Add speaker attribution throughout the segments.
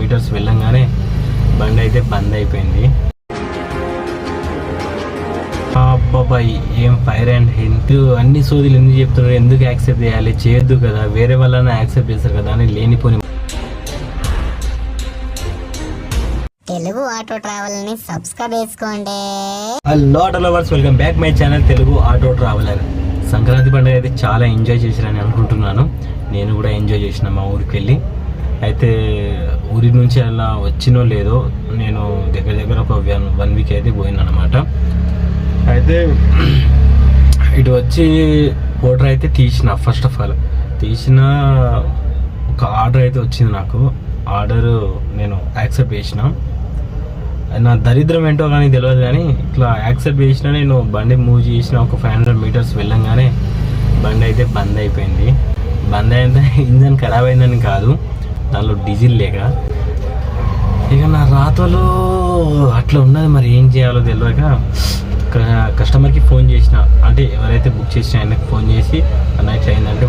Speaker 1: Metres వెళ్ళంగానే బండి అయితే బంద్ అయిపోయింది. అబ్బాబాయ్ ఏం ఫైర్ అండ్ హెల్త్ అన్ని సోదీలు ఎందుకు చెప్తున్నారు? ఎందుకు యాక్సెప్ట్ చేయాలి? చేయొద్దు కదా. వేరే వాళ్ళని యాక్సెప్ట్ చేస్తారు కదా అని లేనిపోని
Speaker 2: తెలుగు ఆటో ట్రావెల్ని సబ్స్క్రైబ్ చేసుకోండి.
Speaker 1: Lot lovers welcome back my channel Telugu auto traveller. Sankranti పండుగ అయితే చాలా ఎంజాయ్ చేశారని అనుకుంటున్నాను. నేను కూడా ఎంజాయ్ చేసిన మా ఊరికి వెళ్ళి. అయితే ఊరి నుంచి అలా వచ్చినో లేదో నేను దగ్గర దగ్గర ఒక వన్ వన్ వీక్ అయితే పోయిందనమాట అయితే ఇటు వచ్చి ఆర్డర్ అయితే తీసిన ఫస్ట్ ఆఫ్ ఆల్ తీసిన ఒక ఆర్డర్ అయితే వచ్చింది నాకు. ఆర్డర్ నేను యాక్సెప్ట్ చేసిన. నా దరిద్రం ఏంటో కానీ తెలియదు కానీ ఇట్లా యాక్సెప్ట్ చేసిన నేను బండి మూవ్ చేసిన ఒక ఫైవ్ హండ్రెడ్ మీటర్స్ వెళ్ళంగానే బండి అయితే బంద్ అయిపోయింది. బంద్ అయితే ఇంజన్ ఖరాబ్ అయిందని కాదు. దానిలో డీజిల్ లేక. ఇక నా రాతలో అట్లా ఉన్నది మరి ఏం చేయాలో తెలియక కస్టమర్కి ఫోన్ చేసిన. అంటే ఎవరైతే బుక్ చేసిన ఆయనకు ఫోన్ చేసి అన్న ఇట్లా అయిందంటే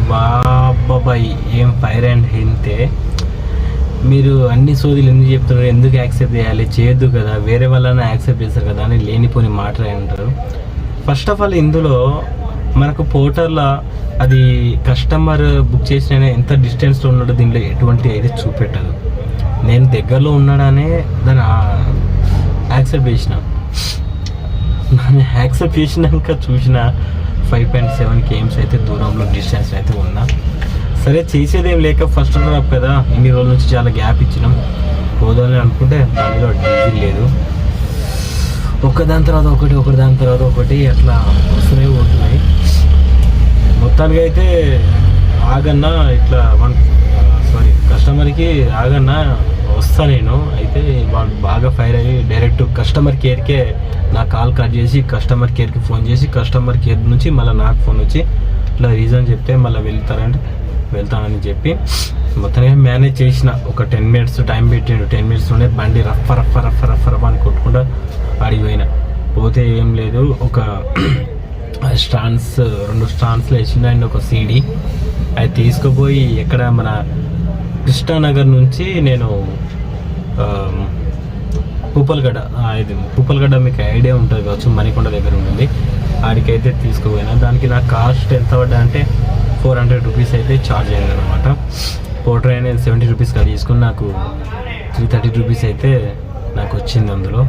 Speaker 1: బాబాయ్ ఏం ఫైర్ అండ్ హెల్తే మీరు అన్ని సోదీలు ఎందుకు చెప్తున్నారు? ఎందుకు యాక్సెప్ట్ చేయాలి? చేయొద్దు కదా. వేరే వాళ్ళని యాక్సెప్ట్ చేస్తారు కదా అని లేనిపోని మాటలు అంటారు. ఫస్ట్ ఆఫ్ ఆల్ ఇందులో మనకు పోర్టల్లో అది కస్టమర్ బుక్ చేసిన ఎంత డిస్టెన్స్లో ఉన్నాడో దీనిలో ఎటువంటి అయితే చూపెట్టదు. నేను దగ్గరలో ఉన్నాడనే దాన్ని యాక్సెప్ట్ చేసిన. దాన్ని యాక్సెప్ట్ చేసినాక చూసిన ఫైవ్ పాయింట్ సెవెన్ కేఎమ్స్ అయితే దూరంలో డిస్టెన్స్ అయితే ఉన్నా. సరే చేసేదేం లేక ఫస్ట్ డ్రాప్ కదా. ఇన్ని రోజుల నుంచి చాలా గ్యాప్ ఇచ్చినాం. పోదామని అనుకుంటే దానిలో డీజిల్ లేదు. ఒక్కదాని తర్వాత ఒకటి ఒకటి దాని తర్వాత ఒకటి అట్లా వస్తూనే పోతున్నాయి మొత్తానికి అయితే ఆగన్నా ఇట్లా వన్ సారీ కస్టమర్కి ఆగన్నా వస్తా నేను. అయితే వాళ్ళు బాగా ఫైర్ అయ్యి డైరెక్ట్ కస్టమర్ కేర్కే నా కాల్ కట్ చేసి కస్టమర్ కేర్కి ఫోన్ చేసి కస్టమర్ కేర్ నుంచి మళ్ళీ నాకు ఫోన్ వచ్చి ఇట్లా రీజన్ చెప్తే మళ్ళీ వెళ్తారంటే వెళ్తానని చెప్పి మొత్తంగా మేనేజ్ చేసిన. ఒక టెన్ మినిట్స్ టైం పెట్టిండు. టెన్ మినిట్స్ ఉండే బండి rough rough rough rough rough అని కొట్టుకుంటూ ఆడికి పోయిన ఏం లేదు. ఒక స్టాన్స్ రెండు స్టాన్స్లో వేసిండు అండ్ ఒక సీడీ. అది తీసుకుపోయి ఎక్కడ మన కృష్ణానగర్ నుంచి నేను ఆ, పూపల్గడ్డ ఇది పూపల్గడ్డ మీకు ఐడియా ఉంటుంది కావచ్చు మణికొండ దగ్గర ఉంటుంది. ఆడికైతే తీసుకుపోయినా. దానికి నా కాస్ట్ ఎంత పడ్డా అంటే ఫోర్ హండ్రెడ్ రూపీస్ అయితే ఛార్జ్ అయింది అనమాట పోటర్ అయినా సెవెంటీ రూపీస్ కాదు తీసుకుని నాకు త్రీ థర్టీ రూపీస్ అయితే నాకు వచ్చింది అందులో.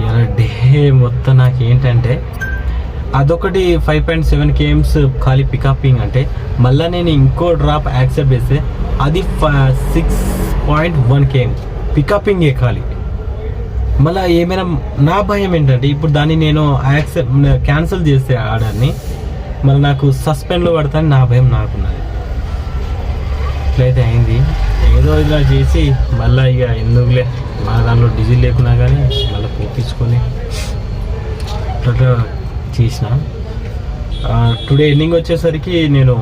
Speaker 1: ఇలా డే మొత్తం నాకు ఏంటంటే అదొకటి ఫైవ్ పాయింట్ సెవెన్ కేఎమ్స్ ఖాళీ పికప్పింగ్ అంటే మళ్ళీ నేను ఇంకో డ్రాప్ యాక్సెప్ట్ చేస్తే అది సిక్స్ పాయింట్ వన్ కేఎం పికప్పింగే ఖాళీ. మళ్ళీ ఏమైనా నా భయం ఏంటంటే ఇప్పుడు దాన్ని నేను యాక్సెప్ట్ క్యాన్సిల్ చేస్తే ఆర్డర్ని మళ్ళీ నాకు సస్పెండ్లో పడతాను నా భయం నాకున్నది. ఇట్లయితే అయింది. ఏదో ఇలా చేసి మళ్ళీ ఇక ఎందుకులే. మన దాంట్లో డీజిల్ లేకున్నా కానీ మళ్ళీ పోపించుకొని అట్లా చేసిన. టుడే ఎండింగ్ వచ్చేసరికి నేను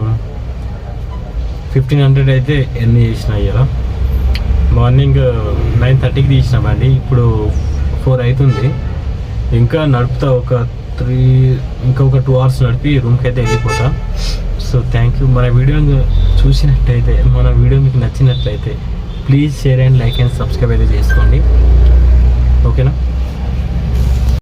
Speaker 1: ఫిఫ్టీన్ హండ్రెడ్ అయితే ఎర్న్ చేసిన ఇలా మార్నింగ్ నైన్ థర్టీకి తీసిన బండి ఇప్పుడు ఫోర్ అవుతుంది ఇంకా నడుపుతా ఒక త్రీ ఇంకా ఒక టూ అవర్స్ నడిపి రూమ్కి అయితే వెళ్ళిపోతా. సో థ్యాంక్ యూ మన వీడియో చూసినట్టయితే మన వీడియో మీకు నచ్చినట్లయితే please share and like and subscribe అయితే చేసుకోండి. ఓకేనా